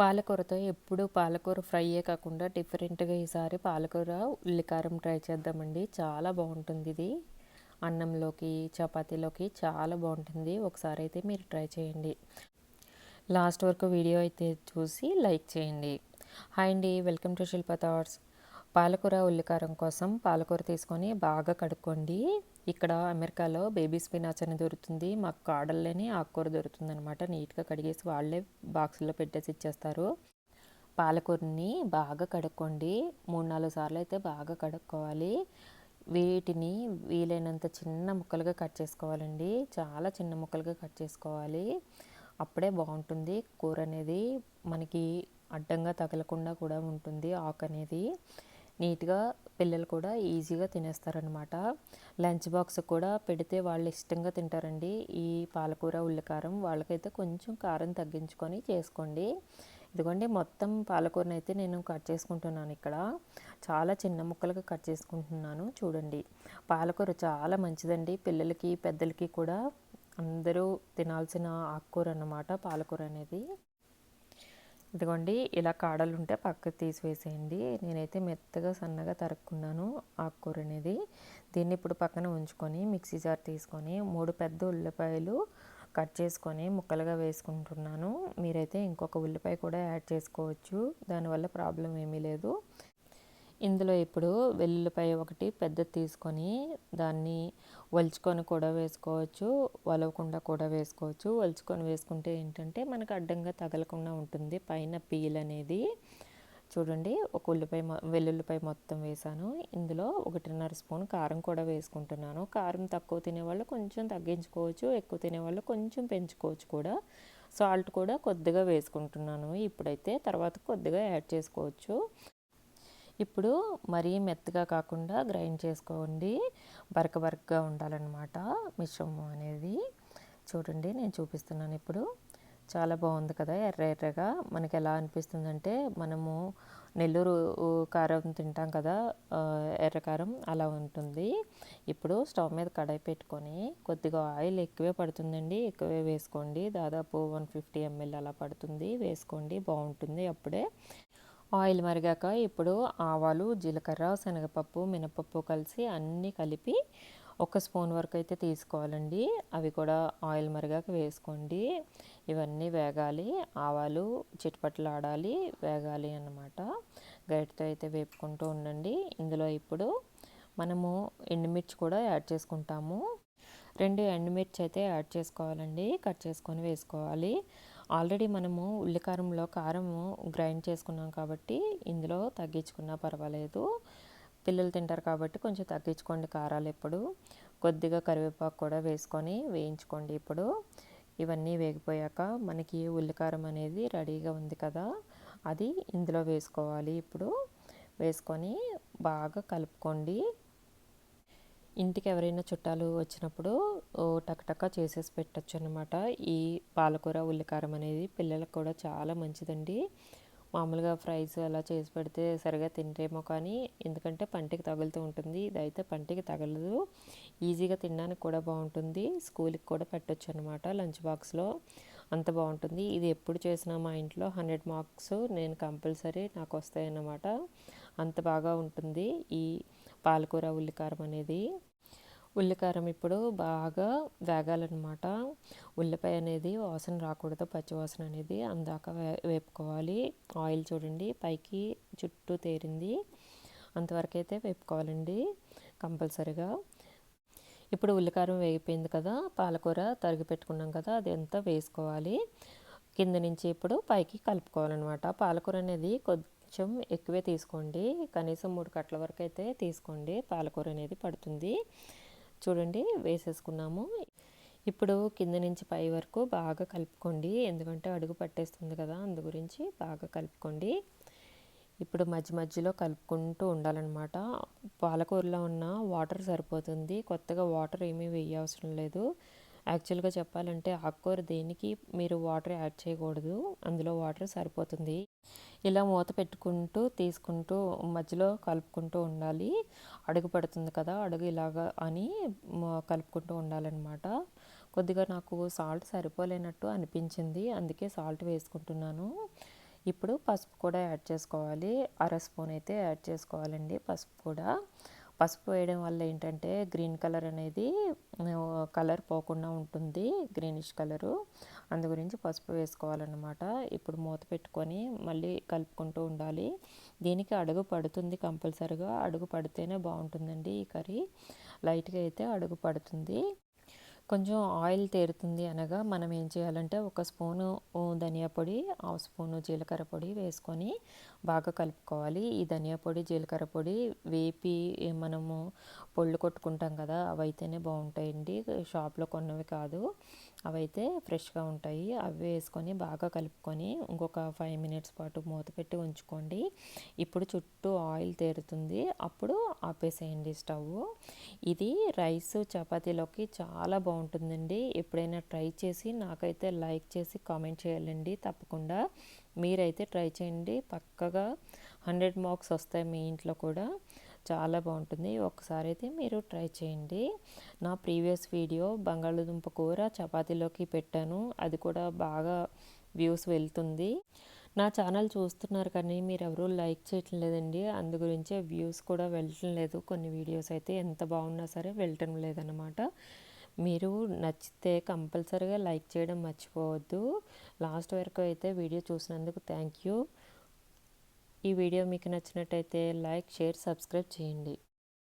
పాలకూరతో ఎప్పుడు పాలకూర ఫ్రైయే కాకుండా డిఫరెంట్గా ఈసారి పాలకూర ఉల్లికారం ట్రై చేద్దామండి. చాలా బాగుంటుంది ఇది. అన్నంలోకి చపాతీలోకి చాలా బాగుంటుంది. ఒకసారి అయితే మీరు ట్రై చేయండి. లాస్ట్ వరకు వీడియో అయితే చూసి లైక్ చేయండి. హాయ్ అండి. Welcome to Shilpa thoughts. పాలకూర ఉల్లికారం కోసం పాలకూర తీసుకొని బాగా కడుక్కోండి. ఇక్కడ అమెరికాలో బేబీ స్పినాచ్ అని దొరుకుతుంది. మాకు కాడల్లోనే ఆకుకూర దొరుకుతుంది అనమాట నీట్గా కడిగేసి వాళ్ళే బాక్సుల్లో పెట్టేసి ఇచ్చేస్తారు. పాలకూరని బాగా కడుక్కోండి. మూడు నాలుగు సార్లు అయితే బాగా కడుక్కోవాలి. వీటిని వీలైనంత చిన్న ముక్కలుగా కట్ చేసుకోవాలండి. చాలా చిన్న ముక్కలుగా కట్ చేసుకోవాలి. అప్పుడే బాగుంటుంది. కూర అనేది మనకి అడ్డంగా తగలకుండా కూడా ఉంటుంది. ఆకు అనేది నీట్గా పిల్లలు కూడా ఈజీగా తినేస్తారనమాట లంచ్ బాక్స్ కూడా పెడితే వాళ్ళు ఇష్టంగా తింటారండి. ఈ పాలకూర ఉల్లికారం వాళ్ళకైతే కొంచెం కారం తగ్గించుకొని చేసుకోండి. ఇదిగోండి మొత్తం పాలకూరని అయితే నేను కట్ చేసుకుంటున్నాను ఇక్కడ. చాలా చిన్న ముక్కలుగా కట్ చేసుకుంటున్నాను. చూడండి పాలకూర చాలా మంచిదండి. పిల్లలకి పెద్దలకి కూడా అందరూ తినాల్సిన ఆకుకూర అన్నమాట పాలకూర అనేది. ఇదిగోండి ఇలా కాడలు ఉంటే పక్కకు తీసివేసేయండి. నేనైతే మెత్తగా సన్నగా తరుక్కున్నాను ఆకుకూర అనేది దీన్ని ఇప్పుడు పక్కన ఉంచుకొని మిక్సీ జార్ తీసుకొని మూడు పెద్ద ఉల్లిపాయలు కట్ చేసుకొని ముక్కలుగా వేసుకుంటున్నాను. మీరైతే ఇంకొక ఉల్లిపాయ కూడా యాడ్ చేసుకోవచ్చు. దానివల్ల ప్రాబ్లం ఏమీ లేదు. ఇందులో ఇప్పుడు వెల్లుల్లిపాయ ఒకటి పెద్దది తీసుకొని దాన్ని వలుచుకొని కూడా వేసుకోవచ్చు వలవకుండా కూడా వేసుకోవచ్చు. వలుచుకొని వేసుకుంటే ఏంటంటే మనకు అడ్డంగా తగలకుండా ఉంటుంది. పైన పీల్ అనేది చూడండి ఒక ఉల్లిపాయ వెల్లుల్లిపాయ మొత్తం వేసాను. ఇందులో ఒకటిన్నర స్పూన్ కారం కూడా వేసుకుంటున్నాను. కారం తక్కువ తినేవాళ్ళు కొంచెం తగ్గించుకోవచ్చు ఎక్కువ తినేవాళ్ళు కొంచెం పెంచుకోవచ్చు కూడా. సాల్ట్ కూడా కొద్దిగా వేసుకుంటున్నాను. ఇప్పుడైతే తర్వాత కొద్దిగా యాడ్ చేసుకోవచ్చు. ఇప్పుడు మరీ మెత్తగా కాకుండా గ్రైండ్ చేసుకోండి. బరక బరకగా ఉండాలన్నమాట మిశ్రమం అనేది. చూడండి నేను చూపిస్తున్నాను ఇప్పుడు. చాలా బాగుంది కదా ఎర్ర ఎర్రగా. మనకి ఎలా అనిపిస్తుందంటే మనము నెల్లూరు కారం తింటాం కదా ఎర్రకారం అలా ఉంటుంది. ఇప్పుడు స్టవ్ మీద కడాయి పెట్టుకొని కొద్దిగా ఆయిల్ ఎక్కువే పడుతుందండి. ఎక్కువే వేసుకోండి. దాదాపు వన్ ఫిఫ్టీ ఎంఎల్ అలా పడుతుంది. వేసుకోండి బాగుంటుంది అప్పుడే. ఆయిల్ మరిగాక ఇప్పుడు ఆవాలు జీలకర్ర శనగపప్పు మినపప్పు కలిసి అన్నీ కలిపి ఒక స్పూన్ వరకు అయితే తీసుకోవాలండి. అవి కూడా ఆయిల్ మరిగాక వేసుకోండి. ఇవన్నీ వేగాలి. ఆవాలు చిట్పట్లు ఆడాలి వేగాలి అన్నమాట. గరిటతో అయితే వేపుకుంటూ ఉండండి. ఇందులో ఇప్పుడు మనము ఎండుమిర్చి కూడా యాడ్ చేసుకుంటాము. రెండు ఎండుమిర్చి అయితే యాడ్ చేసుకోవాలండి. కట్ చేసుకొని వేసుకోవాలి. ఆల్రెడీ మనము ఉల్లికారంలో కారము గ్రైండ్ చేసుకున్నాం కాబట్టి ఇందులో తగ్గించుకున్నా పర్వాలేదు. పిల్లలు తింటారు కాబట్టి కొంచెం తగ్గించుకోండి కారాలు ఎప్పుడు. కొద్దిగా కరివేపాకు కూడా వేసుకొని వేయించుకోండి ఇప్పుడు. ఇవన్నీ వేగిపోయాక మనకి ఉల్లికారం అనేది రెడీగా ఉంది కదా అది ఇందులో వేసుకోవాలి ఇప్పుడు. వేసుకొని బాగా కలుపుకోండి. ఇంటికి ఎవరైనా చుట్టాలు వచ్చినప్పుడు టకటక చేసేసి పెట్టచ్చు అనమాట ఈ పాలకూర ఉల్లికారం అనేది పిల్లలకు కూడా చాలా మంచిదండి. మామూలుగా ఫ్రైస్ అలా చేసి పెడితే సరిగా తింటేమో కానీ ఎందుకంటే పంటికి తగులుతూ ఉంటుంది. ఇదైతే పంటికి తగలదు. ఈజీగా తినడానికి కూడా బాగుంటుంది. స్కూల్కి కూడా పెట్టచ్చు అనమాట లంచ్ బాక్స్లో. అంత బాగుంటుంది. ఇది ఎప్పుడు చేసినా మా ఇంట్లో హండ్రెడ్ మార్క్స్ నేను కంపల్సరీ నాకు వస్తాయన్నమాట. అంత బాగా ఉంటుంది. ఈ పాలకూర ఉల్లికారం అనేది. ఉల్లికారం ఇప్పుడు బాగా వేగాలన్నమాట. ఉల్లిపాయ అనేది వాసన రాకూడదు పచ్చివాసన అనేది. అందాక వే వేపుకోవాలి. ఆయిల్ చూడండి పైకి చుట్టూ తేరింది. అంతవరకు అయితే వేపుకోవాలండి కంపల్సరిగా. ఇప్పుడు ఉల్లికారం వేగిపోయింది కదా పాలకూర తరిగి పెట్టుకున్నాం కదా అది అంతా వేసుకోవాలి. కింద నుంచి ఇప్పుడు పైకి కలుపుకోవాలన్నమాట. పాలకూర అనేది కొద్ది కొంచెం ఎక్కువే తీసుకోండి. కనీసం మూడు కట్ల వరకు అయితే తీసుకోండి. పాలకూర అనేది పడుతుంది. చూడండి వేసేసుకున్నాము. ఇప్పుడు కింద నుంచి పై వరకు బాగా కలుపుకోండి. ఎందుకంటే అడుగు పట్టేస్తుంది కదా అందు గురించి బాగా కలుపుకోండి. ఇప్పుడు మధ్య మధ్యలో కలుపుకుంటూ ఉండాలన్నమాట. పాలకూరలో ఉన్న వాటర్ సరిపోతుంది. కొత్తగా వాటర్ ఏమీ వేయవసరం లేదు. యాక్చువల్గా చెప్పాలంటే ఆకుకూర దేనికి మీరు వాటర్ యాడ్ చేయకూడదు. అందులో వాటర్ సరిపోతుంది. ఇలా మూత పెట్టుకుంటూ తీసుకుంటూ మధ్యలో కలుపుకుంటూ ఉండాలి. అడుగు పడుతుంది కదా అడుగు ఇలాగా అని కలుపుకుంటూ ఉండాలన్నమాట. కొద్దిగా నాకు సాల్ట్ సరిపోలేనట్టు అనిపించింది. అందుకే సాల్ట్ వేసుకుంటున్నాను. ఇప్పుడు పసుపు కూడా యాడ్ చేసుకోవాలి. అర స్పూన్ అయితే యాడ్ చేసుకోవాలండి పసుపు కూడా. పసుపు వేయడం వల్ల ఏంటంటే గ్రీన్ కలర్ అనేది కలర్ పోకుండా ఉంటుంది గ్రీనిష్ కలరు. అందు గురించి పసుపు వేసుకోవాలన్నమాట. ఇప్పుడు మూత పెట్టుకొని మళ్ళీ కలుపుకుంటూ ఉండాలి. దీనికి అడుగు పడుతుంది కంపల్సరిగా. అడుగు పడితేనే బాగుంటుందండి ఈ కర్రీ. లైట్గా అయితే అడుగు పడుతుంది. కొంచెం ఆయిల్ తేరుతుంది అనగా మనం ఏం చేయాలంటే ఒక స్పూను ధనియా పొడి హాఫ్ స్పూను జీలకర్ర పొడి వేసుకొని బాగా కలుపుకోవాలి. ఈ ధనియా పొడి జీలకర్ర పొడి వేపి మనము పొళ్ళు కొట్టుకుంటాం కదా అవైతేనే బాగుంటాయండి. షాప్లో కొన్నవి కాదు. అవైతే ఫ్రెష్గా ఉంటాయి. అవి వేసుకొని బాగా కలుపుకొని ఇంకొక ఫైవ్ మినిట్స్ పాటు మూత పెట్టి ఉంచుకోండి. ఇప్పుడు చుట్టూ ఆయిల్ తేరుతుంది. అప్పుడు ఆపేసేయండి స్టవ్. ఇది రైస్ చపాతీలోకి చాలా బాగుంటుందండి. ఎప్పుడైనా ట్రై చేసి నాకైతే లైక్ చేసి కామెంట్ చేయాలండి. తప్పకుండా మీరైతే ట్రై చేయండి. పక్కగా హండ్రెడ్ మార్క్స్ వస్తాయి మీ ఇంట్లో కూడా. చాలా బాగుంటుంది. ఒకసారి అయితే మీరు ట్రై చేయండి. నా ప్రీవియస్ వీడియో బంగాళదుంప కూర చపాతీలోకి పెట్టాను. అది కూడా బాగా వ్యూస్ వెళ్తుంది. నా ఛానల్ చూస్తున్నారు కానీ మీరు ఎవరూ లైక్ చేయటం లేదండి. అందు గురించే వ్యూస్ కూడా వెళ్ళటం లేదు. కొన్ని వీడియోస్ అయితే ఎంత బాగున్నా సరే వెళ్ళటం లేదన్నమాట. మీరు నచ్చితే కంపల్సరీగా లైక్ చేయడం మర్చిపోవద్దు. లాస్ట్ వరకు అయితే వీడియో చూసినందుకు థ్యాంక్ యూ. ఈ వీడియో మీకు నచ్చినట్టయితే లైక్ షేర్ సబ్స్క్రైబ్ చేయండి.